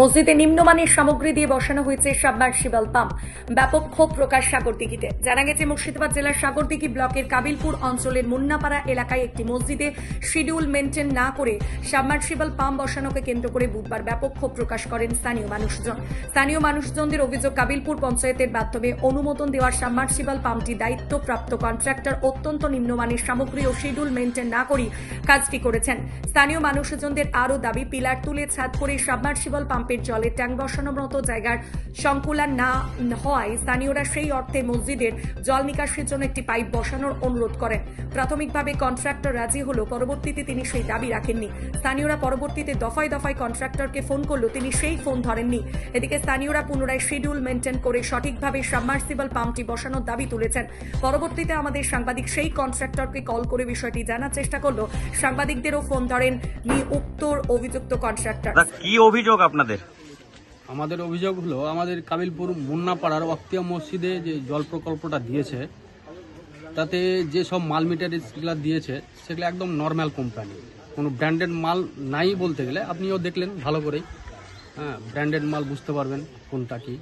মসজিদে নিম্নমানের সামগ্রী দিয়ে বসানো হয়েছে সাবমার্সিবল পাম্প। ব্যাপক ক্ষোভ প্রকাশ সাগরদিঘিতে। জানা গেছে, মুর্শিদাবাদ জেলার সাগরদিঘি ব্লকের কাবিলপুর অঞ্চলের মুন্নাপাড়া এলাকায় একটি মসজিদে শিডিউল মেনটেন না করে সাবমার্সিবল পাম্প বসানোকে কেন্দ্র করে বুধবার ব্যাপক ক্ষোভ প্রকাশ করেন স্থানীয় মানুষজন। স্থানীয় মানুষজনদের অভিযোগ, কাবিলপুর পঞ্চায়েতের মাধ্যমে অনুমোদন দেওয়ার সাবমার্সিবল পাম্পটি দায়িত্বপ্রাপ্ত কন্ট্রাক্টর অত্যন্ত নিম্নমানের সামগ্রী ও শিডিউল মেনটেন না করেই কাজটি করেছেন। স্থানীয় মানুষজনদের আরও দাবি, পিলার তুলে ছাদ করে সাবমার্সিবল পাম্পের জলে ট্যাঙ্ক বসানোর মতো জায়গার সংকুলান না হওয়ায় স্থানীয়রা সেই অর্থে মসজিদের জল নিকাশের জন্য একটি পাইপ বসানোর অনুরোধ করেন। প্রাথমিকভাবে কন্ট্রাক্টর রাজি হলেও পরবর্তীতে তিনি সেই দাবি রাখেননি। স্থানীয়রা পরবর্তীতে দফায় দফায় কন্ট্রাক্টরকে ফোন করলেও তিনি সেই ফোন ধরেননি। এদিকে স্থানীয়রা পুনরায় শিডিউল মেনটেন করে সঠিকভাবে সাবমার্সিবল পাম্পটি বসানোর দাবি তুলেছেন। পরবর্তীতে আমাদের সাংবাদিক সেই কন্ট্রাক্টরকে কল করে বিষয়টি জানার চেষ্টা করল সাংবাদিকদেরও ফোন ধরেন নি উক্ত অভিযুক্ত কন্ট্রাক্টর। কি অভিযোগ আপনাদের? আমাদের। অভিযোগ হলো, আমাদের কাবিলপুর মুন্নাপাড়ার অক্তিয়া মসজিদে যে জল প্রকল্পটা দিয়েছে, তাতে যে সব মাল মেটারিয়ালসগুলো দিয়েছে, সেগুলো একদম নর্মাল কোম্পানি কোনো ব্র্যান্ডেড মাল নাই বলতে গেলে, আপনিও দেখলেন ভালো করেই। হ্যাঁ ব্র্যান্ডেড মাল বুঝতে পারবেন কোনটা কি।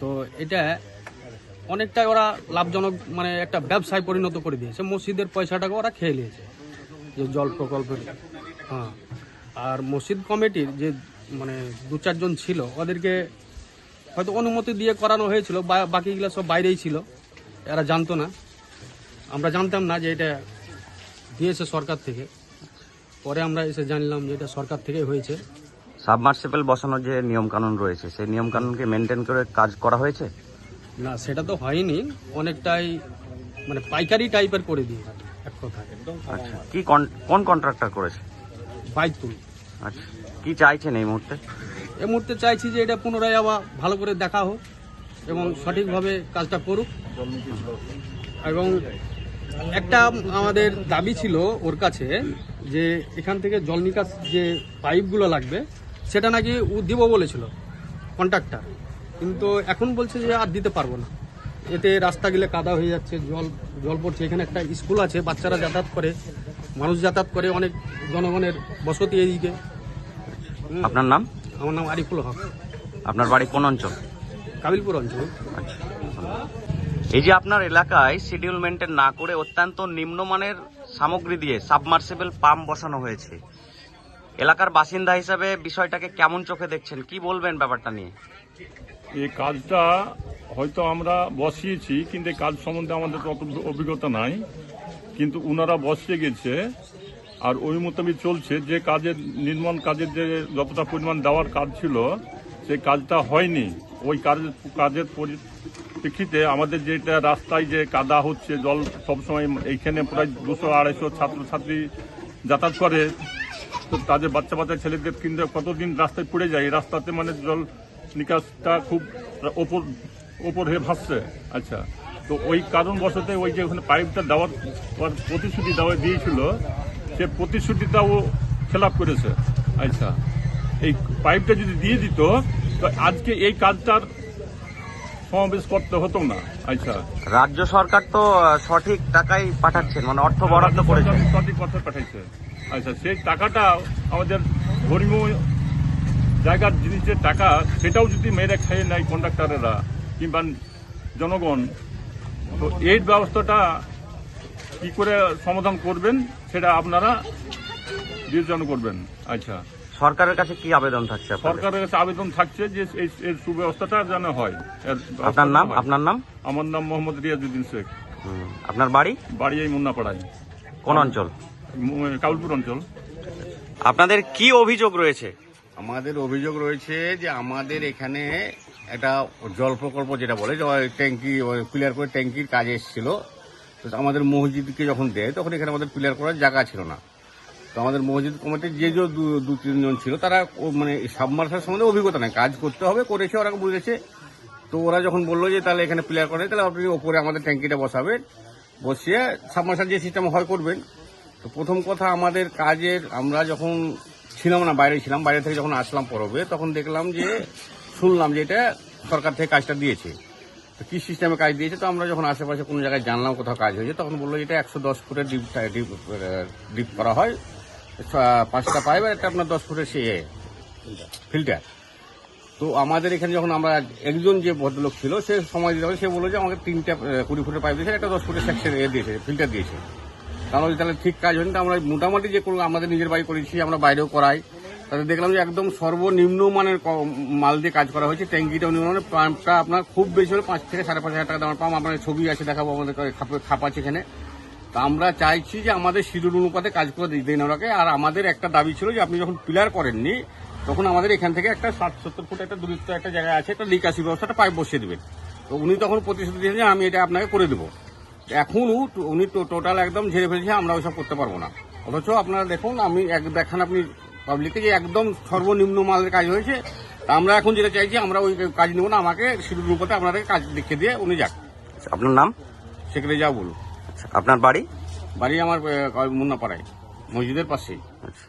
তো এটা অনেকটা ওরা লাভজনক মানে একটা ব্যবসায় পরিণত করে দিয়েছে। মসজিদের পয়সাটাকে ওরা খেয়ে নিয়েছে, যে জল প্রকল্পের। হ্যাঁ। আর মসজিদ কমিটির যে মানে দু চারজন ছিল ওদেরকে হয়তো অনুমতি দিয়ে করানো হয়েছিল বাকিগুলো সব বাইরেই ছিল এরা জানতো না। আমরা জানতাম না যে এটা দিয়েছে সরকার থেকে। পরে আমরা এসে জানলাম যে এটা সরকার থেকে হয়েছে। সাবমার্সিবল বসানোর যে নিয়ম কানুন রয়েছে সেই নিয়ম কানুনকে মেনটেন করে কাজ করা হয়েছে? না সেটা তো হয়নি। অনেকটাই মানে পাইকারি টাইপের করে দিয়েছে এক কথায়। আচ্ছা কি কোন কন্ট্রাক্টর করেছে? বাইতুল আচ্ছা কি চাইছেন এই মুহূর্তে? এই মুহূর্তে চাইছি যে এটা পুনরায় আবার ভালো করে দেখা হোক এবং সঠিকভাবে কাজটা করুক। এবং একটা আমাদের দাবি ছিল ওর কাছে যে এখান থেকে জল নিকাশ যে পাইপগুলো লাগবে সেটা নাকি ও দিব বলেছিল কন্ট্রাক্টর কিন্তু এখন বলছে যে আর দিতে পারব না। এতে রাস্তা গেলে কাদা হয়ে যাচ্ছে জল জল পড়ছে। এখানে একটা স্কুল আছে বাচ্চারা যাতায়াত করে। মানুষ যাতায়াত করে অনেক জনগণের বসতি এইদিকে। হুম। আপনার নাম? আমার নাম আরিফুল হক। আপনার বাড়ি কোন অঞ্চল? কাবিলপুর অঞ্চল। আচ্ছা এই যে আপনার এলাকায় শিডিউল মেনটেন না করে অত্যন্ত নিম্নমানের সামগ্রী দিয়ে সাবমার্সিবল পাম্প বসানো হয়েছে এলাকার বাসিন্দা হিসাবে বিষয়টাকে কেমন চোখে দেখছেন? কি বলবেন ব্যাপারটা নিয়ে? এই কাজটা হয়তো আমরা বসিয়েছি কিন্তু এই কাজ সম্বন্ধে আমাদের তত অভিজ্ঞতা নাই। কিন্তু উনারা বসিয়ে গেছে আর ওই মোতাবেক চলছে। যে কাজের নির্মাণ কাজের যে যতটা পরিমাণ দেওয়ার কাজ ছিল, সেই কাজটা হয়নি। ওই কাজের কাজের পরিপ্রেক্ষিতে আমাদের যেটা রাস্তায় যে কাদা হচ্ছে, জল সবসময় এইখানে প্রায় দুশো, আড়াইশো ছাত্রছাত্রী যাতায়াত করে। তো তাদের বাচ্চা বাচ্চা ছেলেদের কিন্তু কতদিন রাস্তায় পড়ে যায় রাস্তাতে মানে জল নিকাশটা খুব ওপর ওপর হয়ে ভাসছে। আচ্ছা। তো ওই কারণ বশতে ওই যে ওখানে পাইপটা দেওয়ার প্রতিশ্রুতি দেওয়া দিয়েছিল সে প্রতিশ্রুতিটাও খেলাপ করেছে। আচ্ছা এই পাইপটা যদি দিয়ে দিত তো আজকে এই কাজটার সমাবেশ করতে হতো না। আচ্ছা। রাজ্য সরকার তো সঠিক টাকাই পাঠাচ্ছেন মানে অর্থ বরাদ্দ করেছেন সরকার সঠিক অর্থ পাঠাইছে। আচ্ছা সেই টাকাটা আমাদের ধর্মীয় জায়গার জিনিসের টাকা সেটাও যদি মেরে খেয়ে নেয় কন্ডাক্টরেরা কিংবা জনগণ তো এই ব্যবস্থাটা কি করে সমাধান করবেন সেটা আপনারা বিবেচনা করবেন। আচ্ছা। সরকারের কাছে কি আবেদন থাকছে সরকারের কাছে আবেদন থাকছে যে এই এর সুব্যবস্থাটা যেন হয়। আপনার নাম? আপনার নাম? আমার নাম মোহাম্মদ রিয়াজুদ্দিন শেখ। আপনার বাড়ি? বাড়ি এই মুন্নাপাড়ায়। কোন অঞ্চল? মু- কাউলপুর অঞ্চল। আপনাদের কি অভিযোগ রয়েছে? আমাদের অভিযোগ রয়েছে যে আমাদের এখানে একটা জল প্রকল্প যেটা বলে, যে ট্যাঙ্কি ক্লিয়ার করে ট্যাঙ্কির কাজ এসেছিল। তো আমাদের মসজিদকে যখন দেয়, তখন এখানে আমাদের ক্লিয়ার করার জায়গা ছিল না। তো আমাদের মসজিদ কমিটির যে যে দু- তিনজন ছিল, তারা মানে সাবমার্সাল সম্বন্ধে অভিজ্ঞতা নেই। কাজ করতে হবে, করেছে ওরা বুঝেছে। তো ওরা যখন বলল যে তাহলে এখানে প্লেয়ার করে, তাহলে আপনি ওপরে আমাদের ট্যাঙ্কিটা বসাবেন বসিয়ে সাবমার্সাল যে সিস্টেম হয় করবেন। তো প্রথম কথা, আমাদের কাজের আমরা যখন ছিলাম না, বাইরে ছিলাম, বাইরে থেকে যখন আসলাম পরবে, তখন দেখলাম যে শুনলাম যে এটা সরকার থেকে কাজটা দিয়েছে। তো কি সিস্টেমে কাজ দিয়েছে? তো আমরা যখন আশেপাশে কোনো জায়গায় জানলাম কোথাও কাজ হয়েছে তখন বলল এটা একশো দশ ফুটের ডিপ ডিপ ডিপ করা হয়। পাঁচটা পাইপ আর একটা আপনার দশ ফুটের সে ফিল্টার তো আমাদের এখানে যখন আমরা একজন যে ভদ্রলোক ছিল সে সময় দিতে হবে, সে বলল যে আমাকে তিনটা কুড়ি ফুটের পাইপ দিয়েছে একটা দশ ফুটের সেকশন এ দিয়েছে ফিল্টার দিয়েছে। তাহলে তাহলে ঠিক কাজ হয়নি তো আমরা মোটামুটি যে কোনো আমাদের নিজের বাড়ি করেছি আমরা বাইরেও করাই। তাতে দেখলাম যে একদম সর্বনিম্ন মানের মাল দিয়ে কাজ করা হয়েছে। ট্যাঙ্কিটাও নিম্ন মানের পাম্পটা আপনার খুব বেশি হলে পাঁচ থেকে সাড়ে পাঁচ হাজার টাকা দামের পাম্প আপনার ছবি আছে দেখাবো আমাদের খাপ- আছে এখানে। তা আমরা চাইছি যে আমাদের শিডিউল অনুপাতে কাজ করে দিন ওনাকে। আর আমাদের একটা দাবি ছিল যে আপনি যখন পিলার করেননি, তখন আমাদের এখান থেকে একটা ষাট সত্তর ফুট একটা দূরত্ব একটা জায়গায় আছে, একটা নিকাশি ব্যবস্থাটা পাইপ বসিয়ে দেবেন। তো উনি তখন প্রতিশ্রুতি দিয়েছেন যে আমি এটা আপনাকে করে দেবো। এখন উনি টোটাল একদম ঝেড়ে ফেলেছে, আমরা ওইসব করতে পারব না। অথচ আপনারা দেখুন, আমি এক দেখান আপনি পাবলিককে যে একদম সর্বনিম্ন মালের কাজ হয়েছে তা আমরা এখন যেটা চাইছি আমরা ওই কাজ নেব না আমাকে শিডিউল রূপতে আপনাদের কাজ লিখে দিয়ে উনি যাক। আচ্ছা, আপনার নাম? সেখানে যাও বলুন আচ্ছা, আপনার বাড়ি? বাড়ি আমার মুন্নাপাড়ায় মসজিদের পাশেই। আচ্ছা।